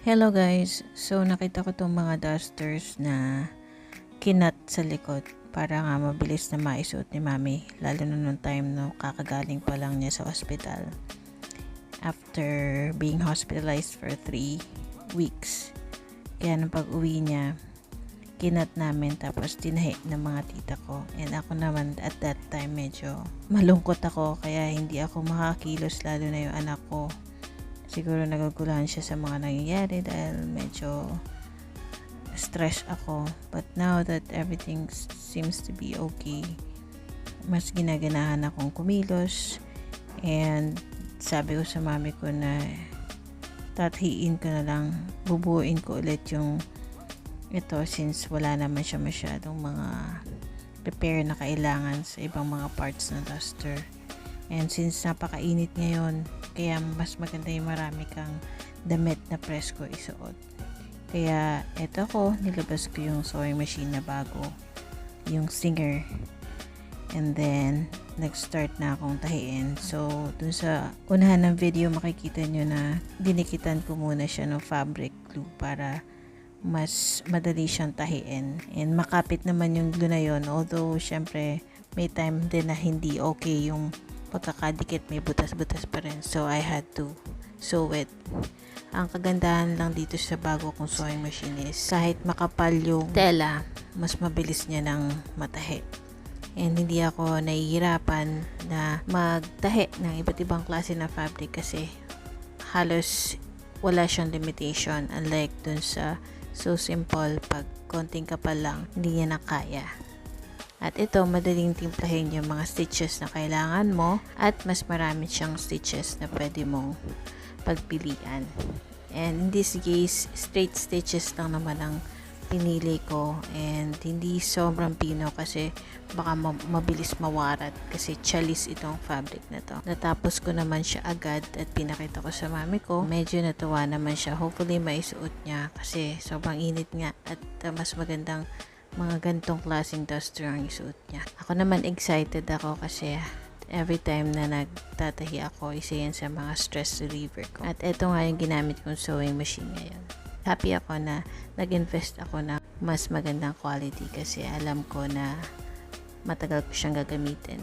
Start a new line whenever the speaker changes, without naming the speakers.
Hello guys! So nakita ko tong mga dusters na kinat sa likod para nga mabilis na maisuot ni mami lalo na nung time no kakagaling pa lang niya sa hospital. After being hospitalized for 3 weeks kaya nung pag uwi niya kinat namin tapos tinahi ng mga tita ko. And ako naman at that time medyo malungkot ako kaya hindi ako makakilos lalo na yung anak ko siguro nagugulahan siya sa mga nangyayari dahil medyo stress ako. But now that everything seems to be okay mas ginaganahan akong kumilos. And sabi ko sa mami ko na tathiin ko na lang bubuuin ko ulit yung ito since wala naman siya masyadong mga repair na kailangan sa ibang mga parts ng duster and since napakainit ngayon kaya mas maganda yung marami kang damit na presko isuot. Kaya eto ko nilabas ko yung sewing machine na bago yung singer. And then nag-start na akong tahiin. So dun sa unahan ng video makikita nyo na dinikitan ko muna siya ng fabric glue para mas madali siyang tahiin. And makapit naman yung glue na yun although syempre may time din na hindi okay yung pagkakadikit may butas-butas pa rin. So I had to sew it. Ang kagandahan lang dito sa bago kong sewing machine is kahit makapal yung tela. mas mabilis niya ng matahi and hindi ako nahihirapan na magtahi ng iba't ibang klase ng fabric kasi halos wala siyang limitation. Unlike dun sa so simple pag konting kapal lang hindi niya na kaya at ito madaling timplahin yung mga stitches na kailangan mo at mas marami siyang stitches na pwede mong pagpilian and in this case straight stitches lang naman ang pinili ko and hindi sobrang pino kasi baka ma- mabilis mawarat kasi chalis itong fabric na to. Natapos ko naman siya agad at pinakita ko sa mami ko. Medyo natuwa naman siya. Hopefully maisuot niya kasi sobrang init nga at uh, mas magandang mga gantong klaseng duster ang isuot niya. Ako naman excited ako kasi every time na nagtatahi ako, isa yan sa mga stress reliever ko. At ito nga yung ginamit kong sewing machine ngayon happy ako na nag-invest ako na mas magandang quality kasi alam ko na matagal ko siyang gagamitin.